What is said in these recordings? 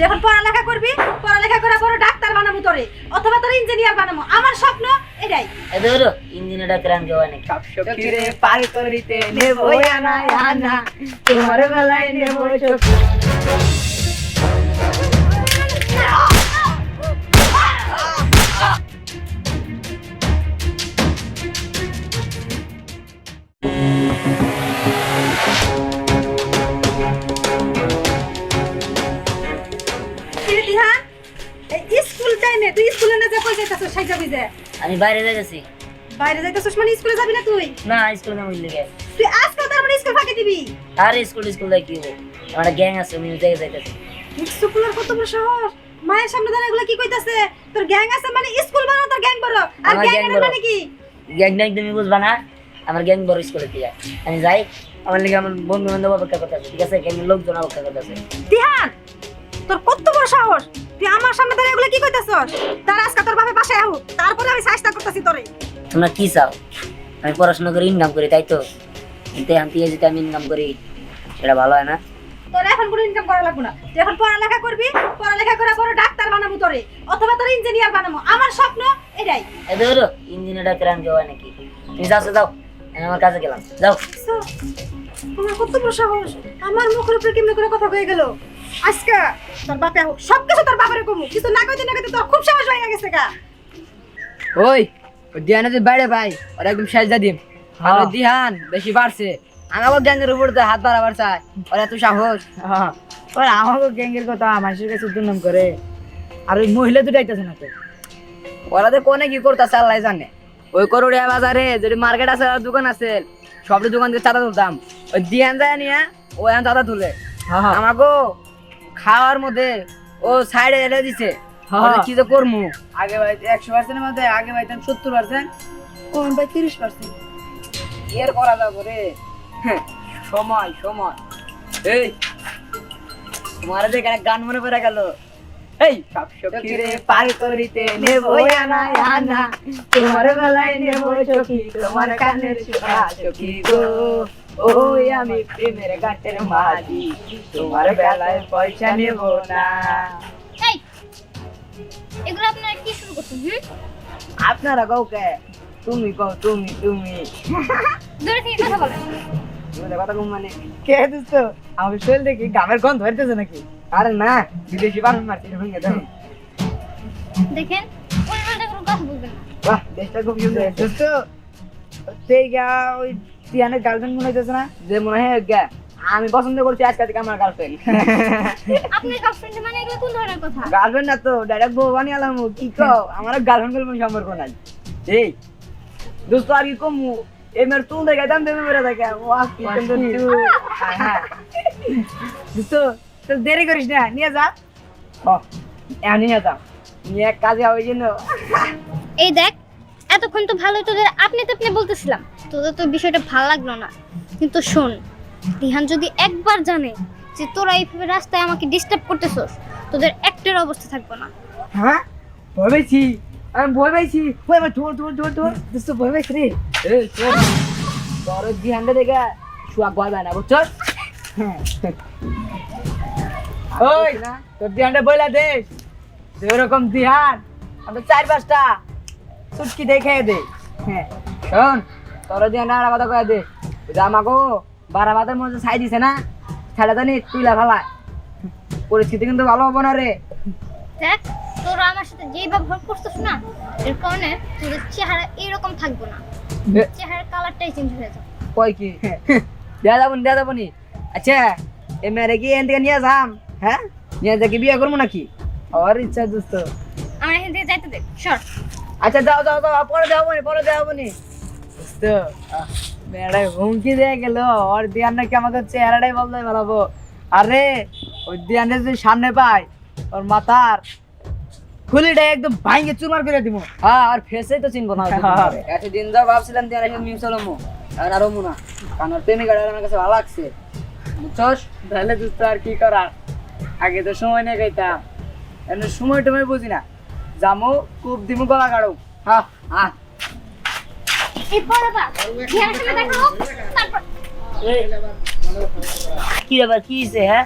যখন পড়ালেখা করবি পড়ালেখা করে বড় ডাক্তার বানাবো তোরে অথবা তোর ইঞ্জিনিয়ার বানাবো। আমার স্বপ্ন এটাই। এদের ইঞ্জিনিয়ারটা ক্রান কেউ অনেক সবসকিরে পার করিতে নেব আনা আনা তোমার বেলায় নেব সখী টাইমে তুই স্কুলে না যা কই যাইতাছস সাইজা বিজে আমি বাইরে যাইতেছি। বাইরে যাইতাছস মানে স্কুলে যাবি না তুই? না স্কুল না বুঝলি গে তুই আজকাল তার মানে স্কুল ফাঁকি দিবি। আর স্কুল স্কুল যাই কি হব আমার গ্যাং আছে আমি যাই যাইতেছি। স্কুলের কত বড় সাহস মায়ের সামনে দাঁড়া এগুলা কি কইতাছে? তোর গ্যাং আছে মানে স্কুল তোর গ্যাং বড়। আর গ্যাং। মানে কি? গ্যাং না বুঝবা না? আমার গ্যাং বড় স্কুলে দিয়ে। আমি যাই আমার লিগে আমার বন্ধু বান্ধব অপেক্ষা করতেছে ঠিক আছে? গ্যাংয়ের লোকজন অপেক্ষা করতেছে দিহান তোর কত বড় সাহস? তুই আমার সামনে দাঁড়া এগুলা কি কইতাছস? তার আজকে তোর বাপে বাসায় আহু। তারপরে আমি চেষ্টা করতেছি তোরে। তোমরা কি চাও? আমি পড়াশোনা করে ইনকাম করি তাই তো? কিন্তু আমি যদি আমি ইনকাম করি সেটা ভালো হয় না। তোর এখন কোনো ইনকাম করা লাগবে না। তুই এখন পড়ালেখা করবি পড়ালেখা করে বড় ডাক্তার বানাবো তোরে। অথবা তোর ইঞ্জিনিয়ার বানাবো। আমার স্বপ্ন এটাই। এদের ইঞ্জিনিয়ারটা ক্রান কেউ হয় নাকি? তুমি যাও যাও আমি আমার কাছে গেলাম। যাও। তোমার কত বড় সাহস? আমার মুখের উপরে কেমনে করে কথা হয়ে গেল? আজকে তোর বাপে হোক সব কিছু তোর বাবারে কমু। কিছু না কইতে না কইতে তোর খুব সাহস হয়ে গেছে গা। ওই বাইরে ভাই ওরা একদম দিম। আর দিহান বেশি বাড়ছে। গ্যাংয়ের উপর দিয়ে হাত বাড়াবার চায় ওরা এত সাহস। ওরা আমাকে গ্যাংয়ের কথা মানুষের কাছে দুর্নাম করে। আর ওই মহিলা দুটো আইতেছে না তো? ওরা তো কোনে কি করতেছে আল্লাহ জানে। ওই করুড়িয়া বাজারে যদি মার্কেট আছে আর দোকান আছে সব দোকান থেকে চাঁদা তুলতাম। ওই দিহান যায় নিয়ে ও এখন চাঁদা তুলে। আমাকে খাওয়ার মধ্যে ও সাইডে এলে দিছে। বলে কি যে করমু? আগে ভাই একশো পার্সেন্টের মধ্যে আগে ভাইতাম সত্তর পার্সেন্ট কোন ভাই তিরিশ পার্সেন্ট এর করা যাব রে। হ্যাঁ, সময় সময়। এই তোমার যে গান মনে পড়ে গেল। এই সব সখী রে পার করিতে নেব আনা আনা তোমার নেব সখী তোমার কানের সুরা সখী গো। ওই আমি প্রেমের গাটের মাঝি তোমার বেলায় পয়সা নেব না এগুলো আপনারা কি শুরু করছেন আপনারা কাউকে তুমি কও তুমি তুমি। দূরে থেকে কথা বলেন। তোমাদের কথা কম মানে কে দোস্ত আমার শরীর দেখি গামের গন্ধ ধরতেছে নাকি? আরে না বিদেশি বানান মারছি ভেঙে দাও দেখেন উল্টো কোনো কথা বলবেন না। বাহ দেশটা খুব সুন্দর। দোস্ত সেই গা ওই টিয়ানের গার্লফ্রেন্ড মনে হইতেছে না? যে মনে হয় গা আমি পছন্দ করছি আজকে থেকে আমার গার্লফ্রেন্ড আপনার গার্লফ্রেন্ড মানে এগুলো কোন ধরনের কথা? গার্লফ্রেন্ড না তো ডাইরেক্ট বউ বানিয়ে আলাম কি কও? আমার গার্লফ্রেন্ড গার্লফ্রেন্ড সম্পর্ক নাই। এই দোস্ত আর কি কমু? এই মেয়ের তুল দেখে দাম দেবে মেরে দেখে ওয়াহ কি সুন্দর তুই হ্যাঁ হ্যাঁ। দোস্ত তো দেরি করিস না নিয়ে যা। হ এখন নিয়ে যা। নিয়ে এক কাজে হবে জন্য এই দেখ এতক্ষণ তো ভালো তোদের আপনি তো আপনি বলতেছিলাম। তোদের তো বিষয়টা ভালো লাগল না। কিন্তু শোন, রিহান যদি একবার জানে যে তোরা এইভাবে রাস্তায় আমাকে ডিস্টার্ব করতেছস, তোদের একটার অবস্থা থাকবে না। হ্যাঁ? পাইছি। আমি পাইছি। ওই আমার ধর ধর ধর ধর দোস্ত পাইছি রে। এই শোন তোর দেখে শুয়া পায় না, বুঝছস? হ্যাঁ। ওই, তোর ধ্যানটা বইলা দে। যেরকম ধ্যান আমরা চার পাঁচটা চুটকি দেখে দে। হ্যাঁ শোন। তোর ধ্যানটা আর কথা কয়ে দে। যে আমাকে বারা বাদের মধ্যে ছাই দিছে না? ছাড়া জানি তুইলা ফালায় পরিস্থিতি কিন্তু ভালো হব না রে। দেখ তোরা আমার সাথে যেই ব্যবহার করছিস না এর কারণে তোদের চেহারা এরকম থাকবে না। চেহারার কালারটাই চেঞ্জ হয়ে যাবে। কই কি? দেয়া যাব দেয়া যাব নি। আচ্ছা এ মেরে কি এন থেকে নিয়ে যাম হ্যাঁ? নিয়ে দেখি বিয়ে করব নাকি? আর ইচ্ছা দোস্ত আমার এখান থেকে যাইতে দেখ সর। আচ্ছা যাও যাও যাও পরে দেওয়া নি পরে দেওয়া নি। মেয়েটাই হুমকি দিয়ে গেল। ওর দিয়ান নাকি চেহারাটাই আরে, ওই দিয়ানে যদি সামনে পাই ওর মাথার হ্যাঁ আমার কাছে ভালো লাগছে। তাহলে কি আগে তো সময় নিয়ে সময় বুঝি না। জামু কূপ দিমু, গলা কাড়ো হ্যাঁ হ্যাঁ এই পড়াটা রিহানের সাথে দেখা হোক তারপর কি ব্যাপার কি হয়েছে হ্যাঁ?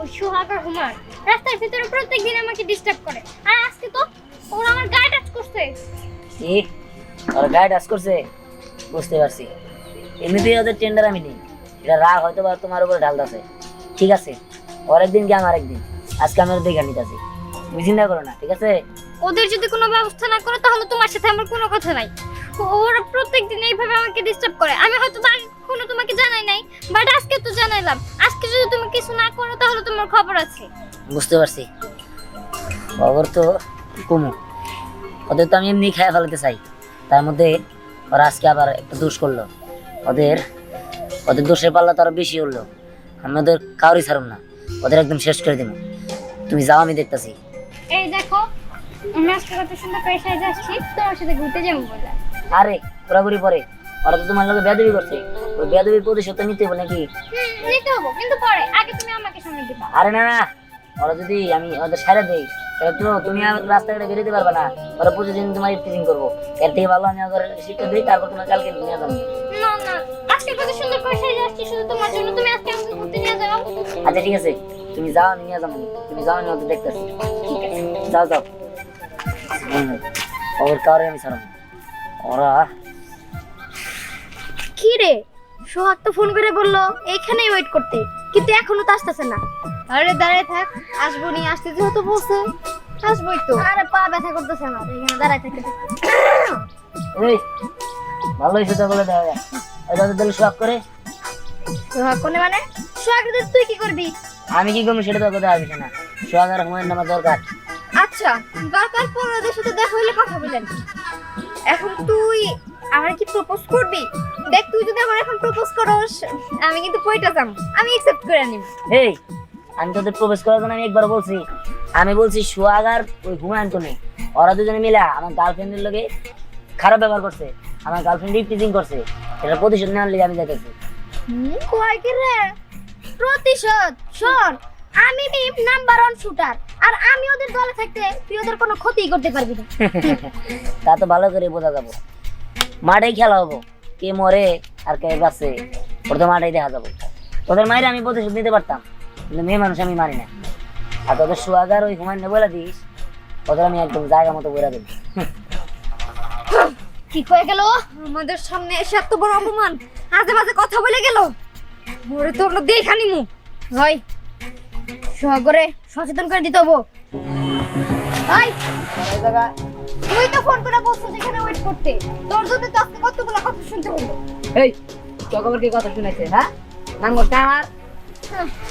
ওই সোহাগ আর হুমার রাস্তার ভিতরে প্রত্যেকদিন আমাকে ডিস্টার্ব করে। আর আজকে তো ওরা আমার গায়ে টাচ করছে। কি? ওর গায়ে ডাস করছে? বুঝতে পারছি। এমনিতেই ওদের টেন্ডার আমি নেই। এটা রাগ হয়তো বা তোমার উপরে ঢালতেছে ঠিক আছে ওর একদিন কি আমার একদিন। আজকে আমি ওর দেখে নিতেছি। তুমি চিন্তা করো না ঠিক আছে? ওদের যদি কোনো ব্যবস্থা না করো তাহলে তোমার সাথে আমার কোনো কথা নাই। ওরা প্রত্যেকদিন এইভাবে আমাকে ডিস্টার্ব করে। আমি হয়তো কোনো তোমাকে জানাই নাই বাট আজকে তো জানাইলাম। আজকে যদি তুমি কিছু না করো তাহলে তোমার খবর আছে। বুঝতে পারছি। খবর তো কমু। ওদের তো আমি এমনি খেয়ে ফেলাতে চাই। তার মধ্যে ওরা আজকে আবার একটা দোষ করল। ওদের ওদের দোষের পাল্লা তো আরও বেশি হলো আমি ওদের কাউরই ছাড়ুম না। ওদের একদম শেষ করে দিব তুমি যাও আমি দেখতাছি। এই দেখো আমি আজকে কত সুন্দর সাজে আসছি তোমার সাথে ঘুরতে যাব বলে। আরে ঘোরাঘুরি পরে। ওরা তো তোমার লোকে বেদবি করছে। ওই বেদবির প্রতিশোধ নিতে হবে নাকি? নিতে হব কিন্তু পরে আগে তুমি আমাকে সময় দিবা। আরে না না ওরা যদি আমি ওদের সারা দেই তাহলে তো তুমি আর রাস্তাঘাটে বেরোতে পারবে না। ওরা প্রতিদিন তোমার টিচিং করব। এর থেকে ভালো আমি ওদের শিক্ষা দিই তারপর তোমার কালকে নিয়ে যাব। না না আজকে কত সুন্দর করে সাজে আসছি শুধু তোমার জন্য। তুমি আজকে আমাকে ঘুরতে নিয়ে যাও। আচ্ছা ঠিক আছে। তুমি যাও নিয়ে যাব। তুমি যাও আমি ওদের দেখতেছি। ঠিক আছে। যাও যাও। ওর কাউরে আমি ছাড়াবো ওরা কি রে? সোহাগ তো ফোন করে বলল এখানেই ওয়েট করতে। কিন্তু এখনও তো আসতেছে না। আরে দাঁড়ায় থাক আসব নি আসতে যেহেতু বলছে আসবোই তো। আরে পা ব্যথা করতেছে না এখানে দাঁড়ায় থাকতে। এই ভালো হয়েছে তো বলে দেওয়া যায়। তাদের দিলে সব করে। সোহাগ কোনে মানে? সোহাগ তুই কি করবি? আমি কি করব সেটা তো কথা আসবে না। সোহাগ আর হুমায়ুন আমার দরকার। আচ্ছা দরকার পর ওদের সাথে দেখা হইলে কথা বলেন। এখন তুই আমার কি প্রপোজ করবি? দেখ তুই যদি আমার এখন প্রপোজ করস আমি কিন্তু পয়টা যাম। আমি অ্যাকসেপ্ট করে নিব এই আমি তোদের প্রবেশ করার জন্য আমি একবার বলছি। আমি বলছি সুয়াগার ওই হুমায়ুন তো নেই। ওরা দুজনে মিলে আমার গার্লফ্রেন্ডের লোকে খারাপ ব্যবহার করছে আমার গার্লফ্রেন্ড টিচিং করছে। এটা প্রতিশোধ নেওয়ার লিগে আমি যাইতেছি। হুম কয় কি রে? প্রতিশোধ? শোন আমি নাম্বার ওয়ান শুটার আর আমি ওদের দলে থাকতে তুই ওদের কোনো ক্ষতি করতে পারবি না। তা তো ভালো করে বোঝা যাব। মাঠেই খেলা হব। কে মরে আর কে বাঁচে তো মাঠেই দেখা যাব। তোদের মায়ের আমি প্রতিশোধ নিতে পারতাম কিন্তু মেয়ে মানুষ আমি মারি না। আর তোদের সোহাগ আর ওই হুমায়ুন বলে দিস ওদের আমি একদম জায়গা মতো বলে দিই কি কয়ে গেল? আমাদের সামনে এসে এত বড় অপমান আজে বাজে কথা বলে গেল? ওরে তো আমরা দেখা নিমু। হয়। সগরে সচেতন করে দিতে হব। তুই তো ফোন করে বলছিস এখানে ওয়েট করতে। তোর জন্য তো আজকে কতগুলো কথা শুনতে হলো? এই তোকে কি কথা শুনাইছে হ্যাঁ? নাম করতে আমার।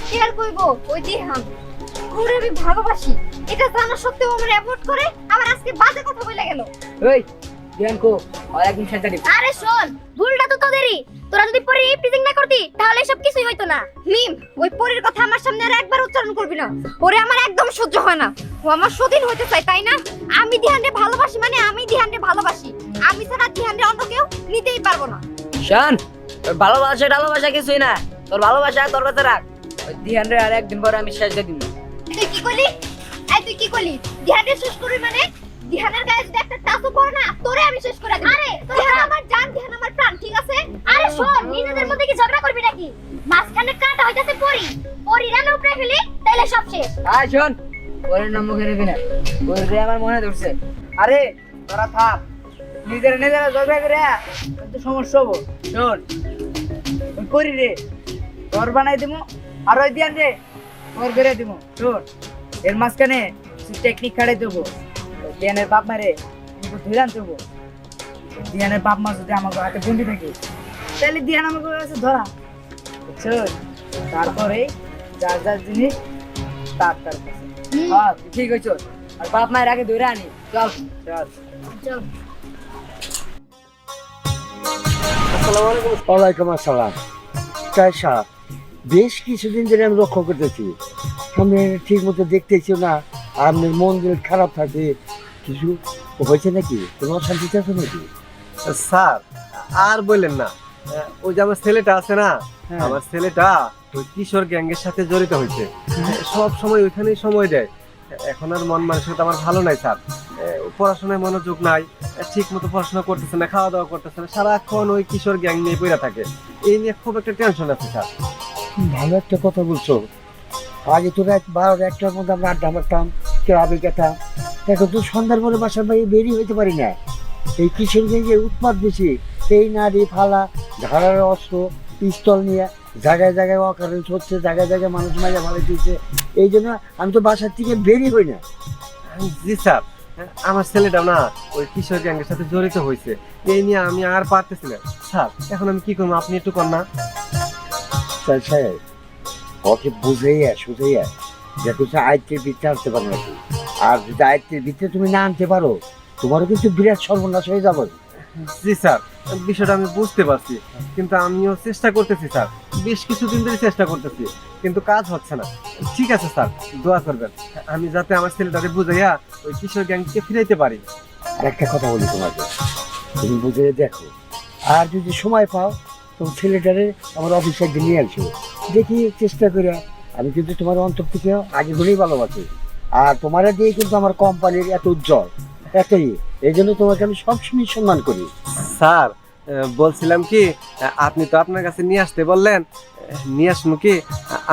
কি আর কইবো? ওই দিহান ওরে আমি ভালোবাসি। এটা জানা সত্ত্বেও আমার অ্যাভয়েড করে আবার আজকে বাজে কথা বলে গেল। ওই দিয়ানকো আর একদিন সাজা দিবি। আরে শোন ভুলটা তো তোদেরই। তোরা যদি পরে প্রিজিং না করতি তাহলে এসব কিছুই হইতো না। মিম ওই পরের কথা আমার সামনে আর একবার উচ্চারণ করবি না। ওরে আমার একদম সহ্য হয় না। ও আমার সতীন হইতে চাই তাই না? আমি দিহানরে ভালোবাসি মানে আমি দিহানরে ভালোবাসি। আমি ছাড়া দিহানরে অন্য কেউ নিতেই পারব না। শান তোর ভালোবাসা ভালোবাসা কিছুই না। তোর ভালোবাসা তোর কাছে রাখ। ওই দিহান রে আর একদিন পরে আমি সাজা দিব। তুই কি করলি? এই তুই কি করলি? দিহানরে শেষ করবি মানে? দিহানের গায়ে যদি একটা টাচও পড়ে না তোরে আমি শেষ করে দিই আরে দিহান আমার জান দিহান আমার প্রাণ ঠিক আছে? আরে শোন নিজেদের মধ্যে কি ঝগড়া করবি নাকি? মাঝখানে কাটা হইতাছে পরি। পরি রানে উপরে ফেলি তাইলে সব শেষ। আয় শোন ওর নাম মুখে নেবি না। ওর রে আমার মনে ধরছে। আরে তোরা থাক। নিজের নিজেরা ঝগড়া করে তো সমস্যা হব। শোন করি রে। তোর বানাই দিমু আর ওই দিয়ান রে তোর করে দিমু। শোন এর মাঝখানে টেকনিক খাড়াই দেবো। দিয়ানের বাপ মারে কিন্তু ধুলান দেবো দিয়ানের বাপ মা যদি আমাকে হাতে বন্দি থাকে তাহলে দিয়ান আমাকে কাছে ধরা। বুঝছ? তারপরে যার যার জিনিস তার তার কাছে। হ্যাঁ ঠিক হয়েছ? আর বাপ মায়ের আগে ধরে আনি। চল চল। ওয়ালাইকুম আসসালাম। চাইসা বেশ কিছুদিন ধরে আমি লক্ষ্য করতেছি। আমি ঠিক মতো দেখতেছি না। আর আপনার মন খারাপ থাকে কিছু হয়েছে নাকি? তোমার শান্তিতে আছে নাকি? স্যার আর বললেন না। ওই যে আমার ছেলেটা আছে না হ্যাঁ। আমার ছেলেটা ওই কিশোর গ্যাংয়ের সাথে জড়িত হয়েছে। সব সময় ওইখানেই সময় দেয়। এখন আর মন মানসিকতা আমার ভালো নাই স্যার। পড়াশোনায় মনোযোগ নাই ঠিক মতো পড়াশোনা করতেছে না খাওয়া দাওয়া করতেছে না সারাক্ষণ ওই কিশোর গ্যাং নিয়ে পড়ে থাকে। এই নিয়ে খুব একটা টেনশন আছে স্যার। ভালো একটা কথা বলছো। আগে তো রাত বারোটা একটার মধ্যে আমরা আড্ডা মারতাম ক্লাবে গেতাম। এখন তো সন্ধ্যার পরে বাসার বাইরে বেরিয়ে হইতে পারি না। এই কিশোরগঞ্জের উৎপাদ বেশি। এই নারী ফালা ধারার অস্ত্র পিস্তল নিয়ে জায়গায় জায়গায় অকারেন্স হচ্ছে জায়গায় জায়গায় মানুষ মাঝে ভালো দিচ্ছে এই জন্য আমি তো বাসার থেকে বেরি হই না। জি স্যার আমার ছেলেটা না ওই কিশোর গ্যাংয়ের সাথে জড়িত হয়েছে এই নিয়ে আমি আর পারতেছি না। স্যার এখন আমি কি করব? আপনি একটু কর না। স্যার সাহেব ওকে বুঝাইয়া সুঝাইয়া যাতে সে আয়ত্তের ভিত্তি আনতে পারো না আর যদি আয়ত্তের ভিত্তি তুমি না আনতে পারো তোমারও কিন্তু বিরাট সর্বনাশ হয়ে যাবে। জি স্যার বিষয়টা আমি বুঝতে পারছি। কিন্তু আমিও চেষ্টা করতেছি স্যার। বেশ কিছুদিন ধরে চেষ্টা করতেছি কিন্তু কাজ হচ্ছে না। ঠিক আছে স্যার দোয়া করবেন। আমি যাতে আমার ছেলেটাকে বুঝাইয়া ওই কিশোর গ্যাংকে ফিরাইতে পারি। একটা কথা বলি তোমাকে। তুমি বুঝে দেখো। আর যদি সময় পাও তো ছেলেটারে আমার অফিসে একদিন নিয়ে আসো। দেখি চেষ্টা করে। আমি কিন্তু তোমার অন্তর থেকে আগে ধরেই ভালোবাসি। আর তোমার দিয়ে কিন্তু আমার কোম্পানির এত উজ্জ্বল এতই। এই জন্য তোমাকে আমি সবসময় সম্মান করি। স্যার বলছিলাম কি আপনি তো আপনার কাছে নিয়ে আসতে বললেন। নিয়ে আসমু কি?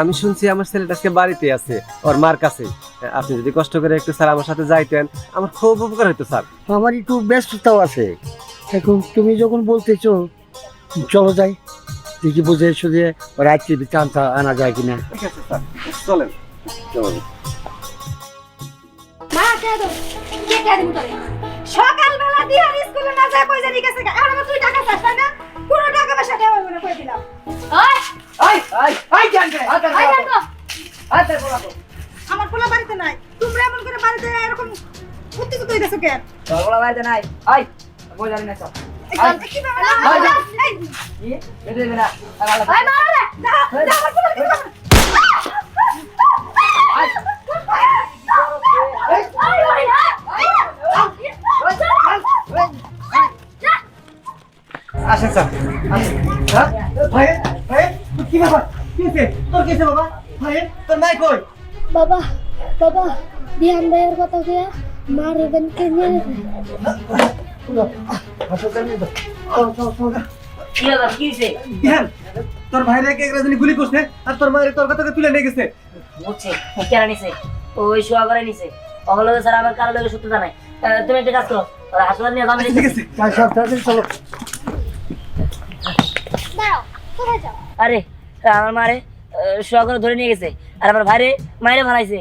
আমি শুনছি আমার ছেলেটা আজকে বাড়িতে আছে ওর মার কাছে। আপনি যদি কষ্ট করে একটু স্যার আমার সাথে যাইতেন আমার খুব উপকার হতো স্যার। আমার একটু ব্যস্ততাও আছে। এখন তুমি যখন বলতেছো চলো যাই। দেখি বুঝে শুধু রাত্রি চান্তা আনা যায় কিনা? ঠিক আছে স্যার। চলেন। চলো মা কে দাও কে কে দিমু তোরে? সকালবেলা দিয়ে আর স্কুলে না যায় কই জানি গেছে আর আমার তুই টাকা চাস না? পুরো টাকা পয়সা দেওয়া দিলাম? ওই। ওই আমার পোলা বাড়িতে নাই। তোমরা এমন করে বাড়িতে এরকম উত্তেজিত হইতেছো কেন? তোর বাইতে নাই। আই মই জানি না সব আসেন স্যার হ্যাঁ? কি ব্যাপার কি তোর কি বাবা ভাই তোর মাই কই বাবা বাবা ধ্যান দেওয়ার কথা। কি ব্যাপার কি তোর ভাইরে কে একরাজনী গুলি করছে আর তোর মায়ের তোর কথাকে তুলে নিয়ে গেছে। বুঝছে কেন নিছে? ওই শোয়া করে নিছে। অহলো স্যার আমার কারও লোকের সত্যতা নাই। তুমি একটা কাজ করো হাসপাতাল নিয়ে ঠিক আছে দিন চলো। দাঁড়াও কোথায় যাও? আরে আমার মারে শোয়া করে ধরে নিয়ে গেছে। আর আমার ভাইরে মায়েরে ভালাইছে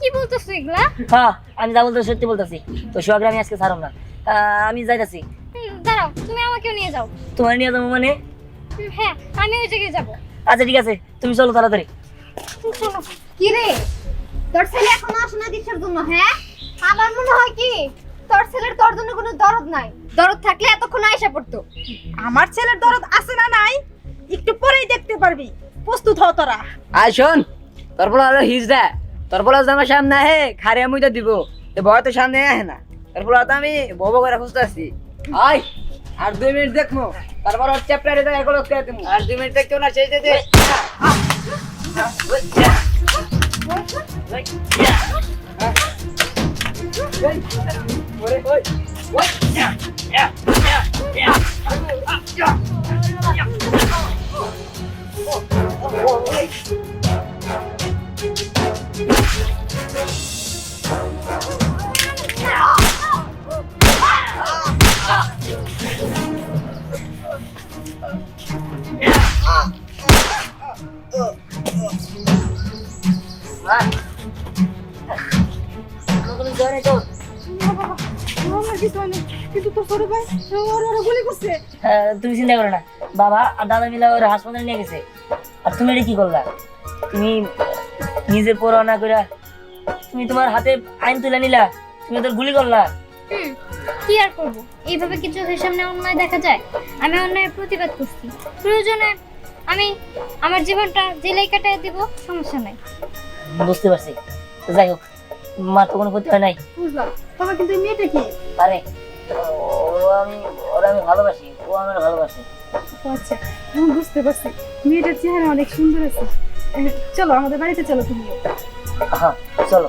কি বলতেছো এগুলা? হ্যাঁ আমি যা বলতে সত্যি বলতেছি। তো শোয়াকে আমি আজকে ছাড়ব না। আহ, আমি যাইতাছি। দাঁড়াও তুমি আমাকেও নিয়ে যাও। তোমার নিয়ে যাব মানে? হ্যাঁ আমি ওই জায়গায় যাব। আচ্ছা ঠিক আছে তুমি চলো তাড়াতাড়ি। কি রে? তোর ছেলে এখনও আসে না দিশার জন্য হ্যাঁ? আমার মনে হয় কি তোর ছেলের তোর জন্য কোনো দরদ নাই। দরদ থাকলে এতক্ষণ আয়সা পড়তো। আমার ছেলের দরদ আছে না নাই? একটু পরেই দেখতে পারবি। প্রস্তুত হ তোরা। আই শোন তোর বলা হলো হিজদা তোর বলা আমার সামনে আহে খারে আমি তো দিব। এ ভয় তো সামনে আহে না। তোর বলা তো আমি বব করে খুঁজতে আসছি। আই আর দুই মিনিট দেখব তারপর ওর চ্যাপ্টারে দেখা তুমি আর দুই মিনিট দেখছ না সেই যেতে তুমি তোর ছোট ভাই ওর ওরা গুলি করছে। তুমি চিন্তা করো না। বাবা আর দাদা মিলে ওরা হাসপাতালে নিয়ে গেছে। আর তুমি এটা কি করলা? তুমি নিজে পড়াশোনা করে তুমি তোমার হাতে আইন তুলে নিলা তুমি তোর গুলি করলা। কি আর করব? এইভাবে কিছু সামনে অন্যায় দেখা যায়? আমি অন্যায়ের প্রতিবাদ করছি। প্রয়োজনে আমি আমার জীবনটা জেলেই কাটায় দিব সমস্যা নাই। বুঝতে পারছি। যাই হোক মার তো কোনো ক্ষতি হয় নাই। বুঝলাম। তবে কিন্তু মেয়েটা কি? আরে ও আমি ওরা আমি ভালোবাসি ও আমার ভালোবাসে। আচ্ছা আমি বুঝতে পারছি। মেয়েটার চেহারা অনেক সুন্দর আছে। চলো আমাদের বাড়িতে চলো তুমি। হ্যাঁ চলো।